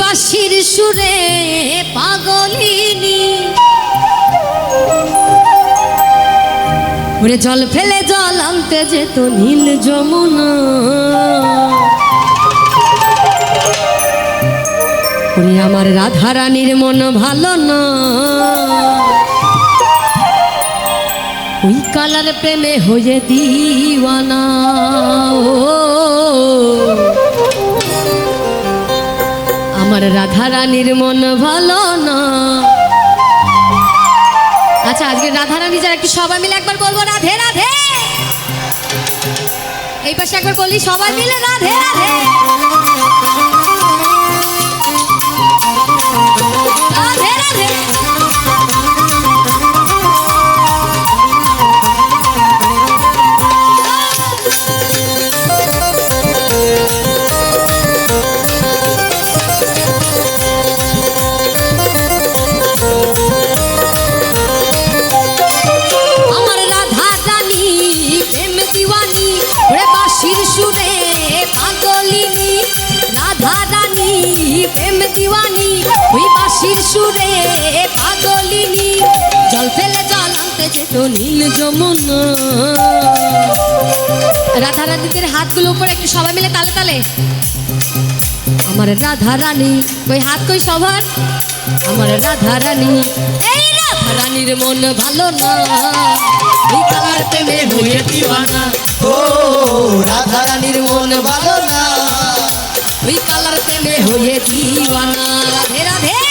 বাঁশির সুরে পাগলিনী। ওরে জল ফেলে জল আনতে যেত নীল যমুনা। ওরে আমার রাধা রানীর মন ভালো না। ওই কালার প্রেমে হয়ে দিওয়ানা, ও আমার রাধা রানীর মন ভালো না। আচ্ছা আজকে রাধা রানী যারা একটু সবাই মিলে একবার বলব, রাধে রাধে। এই পাশে একবার বলি, সবাই মিলে রাধে রাধে। ওই বাঁশির সুরে পাগলিনী জল ফেলে জল আনতে যেত নীল যমুনা। রাধা রানীদের হাতগুলো উপরে একটু সবাই মিলে তালে তালে। আমার রাধা রানী কই হাত কই সবার? আমার রাধা রানী, এই রাধা রানীর মন ভালো না। এই কালার প্রেমে হয়ে দিওয়ানা। ও, রাধা রানীর মন ভালো না। ওই কালার প্রেমে হয়ে দিওয়ানা। রাধে, রাধা।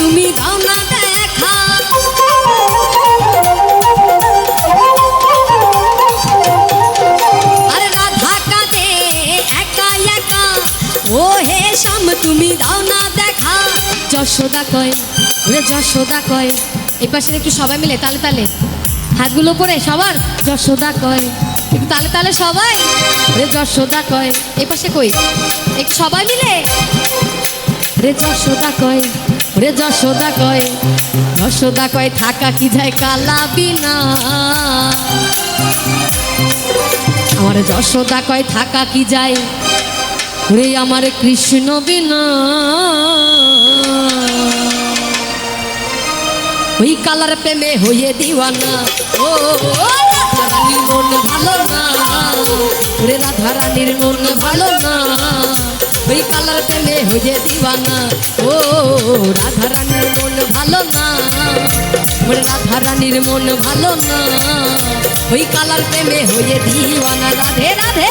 তুমি দাও না দেখা। আরে রাধা কাঁদে একা একা, ও হে শ্যাম, তুমি দাও না দেখা। যশোদা কয়, ওরে যশোদা কয়। এই পাশে একটু সবাই মিলে, তালে তালে। হাতগুলো পরে সবার? যশোদা কয়। একটু তালে তালে সবাই? রে যশোদা কয়। এই পাশে কই? একটু সবাই মিলে? রে যশোদা কয়। রে যশোদা কয় যশোদা কয়, থাকা কি যায় কালা বিনা? আমার যশোদা কয়, থাকা কি যায়? রে আমার কৃষ্ণ বিনা। ওই কালার প্রেমে হয়ে দিওয়ানা। ও রাধা রানীর মন ভালো না। ওরে রাধা রানীর মন ভালো না। ওই কালার প্রেমে হয়ে দিওয়ানা ও রাধা রানীর মন ভালো না ওরে রাধা রানীর মন ভালো না ওই কালার প্রেমে হয়ে দিওয়ানা রাধে রাধে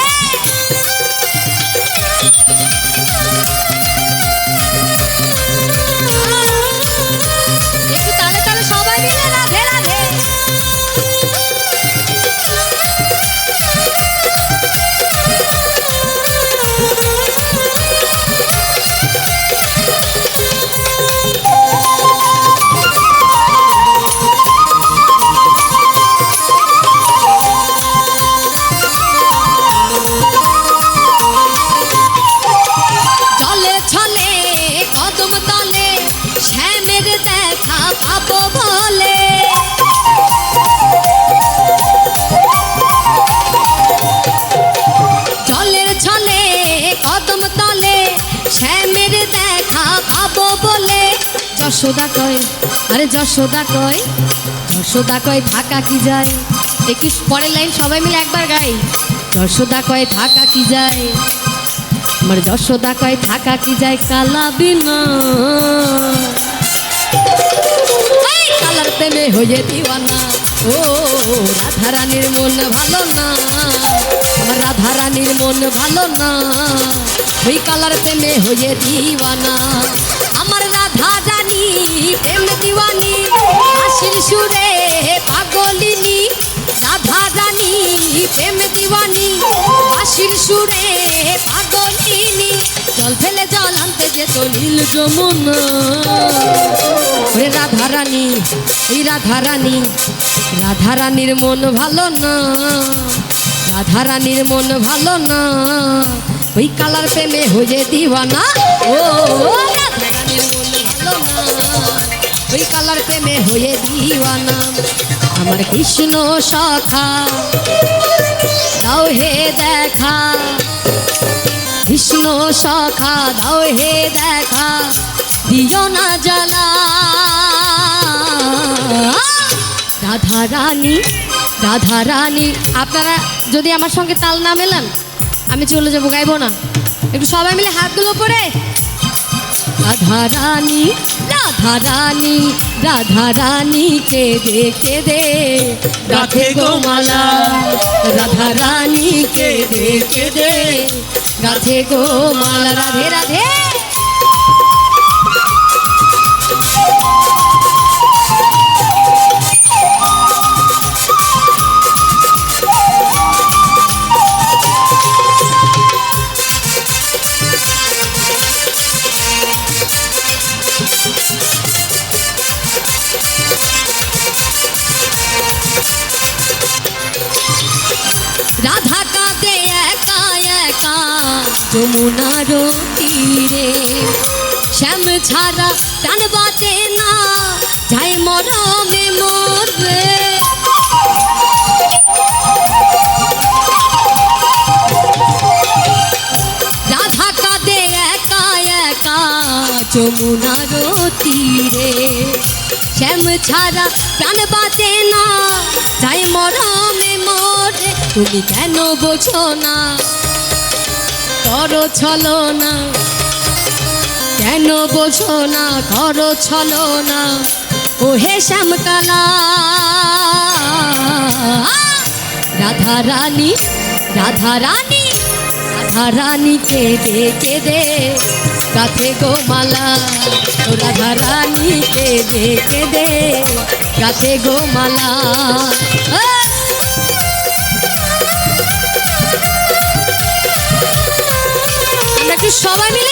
যশোদা কয়, আরে যশোদা কয় যশোদা কয় ঢাকা কি যায়? একটু পরের লাইন সবাই মিলে একবার গাই। যশোদা কয় ঢাকা কি যায়? আমার যশোদা কয় থাকা কি যায়? কালা বিনা। কালার প্রেমে হয়ে দিওয়ানা। ও রাধা রানীর মন ভালো না। রাধা রানীর মন ভালো না। ওই কালার প্রেমে হয়ে দিওয়ানা আমার রাধা রানী প্রেম দিওয়ানি হাসির সুরে পাগলিনী। রাধা রানী প্রেম দিওয়ানি বাঁশির সুরে পাগলিনী। জল ফেলে জল আনতে যেত নীল যমুনা। ওরে রাধা রানী এই রাধা রানী রাধা রানীর মন ভালো না। রাধা রানীর মন ভালো না। ওই কালার প্রেমে হয়ে দিওয়ানা। ও, ওই কালার প্রেমে হয়ে আমার কৃষ্ণ সখা, দাও হে দেখা। কৃষ্ণ সখা, দাও হে দেখা। দিও না জ্বালা। রাধা রানী রাধা রানী, আপনারা যদি আমার সঙ্গে তাল না মেলান, আমি চলে যাব, গাইবো না। একটু সবাই মিলে হাতগুলো পরে। রাধা রানী রাধা রানী রাধা রানী কে দে কে দে রাধে গোমালা রাধা রানী কে দে কে দে রাধে গোমালা রাধে, রাধা। যমুনার তীরে শ্যাম ছাড়া টান বাতে না যাই মরমে মরবে। রাধা কাঁদে একা একা যমুনার তীরে শ্যাম ছাড়া প্রাণ বাঁচে না যাই মরমে মরে তুমি কেন বোঝো না? করো ছলো না। কেন বোঝো না করো ছলো না? ও হে শ্যামকালা রাধা রানী রাধা রানী রাধা রানী কে দে। কে দে কাছে গোমালা ও রাধা রানী কে দে। কে দে কাছে আমরা একটু সবাই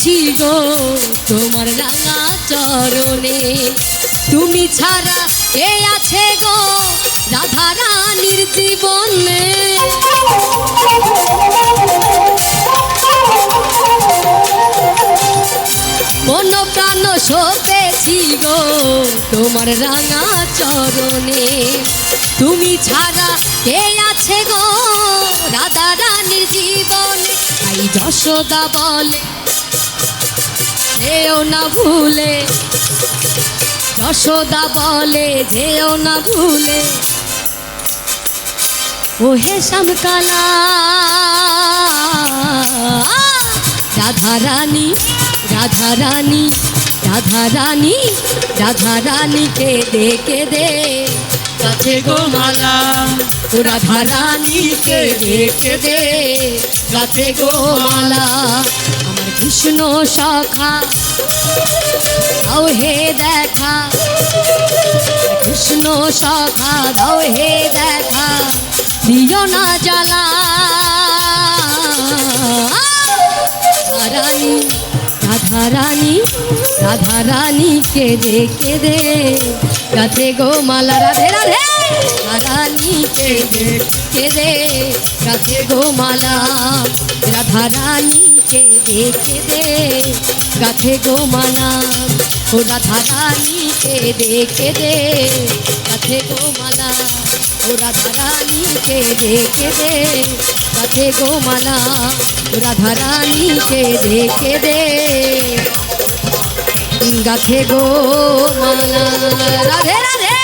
সপেছি গো, তোমার রাঙা চরণে। তুমি ছাড়া কে আছে গো, রাধা রানীর জীবনে? মন প্রাণ সপেছি গো, তোমার রাঙা চরণে। তুমি ছাড়া কে আছে গো, রাধা রানীর জীবনে? যশোদা বলে যেও না ভুলে যশোদা বলে যেও না ভুলে। ও হে শ্যামকালা রাধা রানী রাধা রানী রাধা রানী রাধা রানী কে দে। কাছে গোমালা ও রাধা রানী কে দে। কে দে কাছে গোমালা কৃষ্ণ সখা দাও হে দেখা। কৃষ্ণ সখা দাও হে দেখা, দিও না জ্বালা। রানী রাধা রানী রাধা রানী কে দে কে দে। রাধে গো মালা, রাধে রাধে। রানী কে দে কে দে। রাধে গো মালা রাধা রানী কে দে কে দে রাধে গো মালা। ও রাধা কে দে কে দে রাধে গো মালা। ও রাধা রানী কে দে কে দে রাধে গো মালা। ও রাধা রানী দে কে দে। গাথে গো মালা। রাধে রাধে।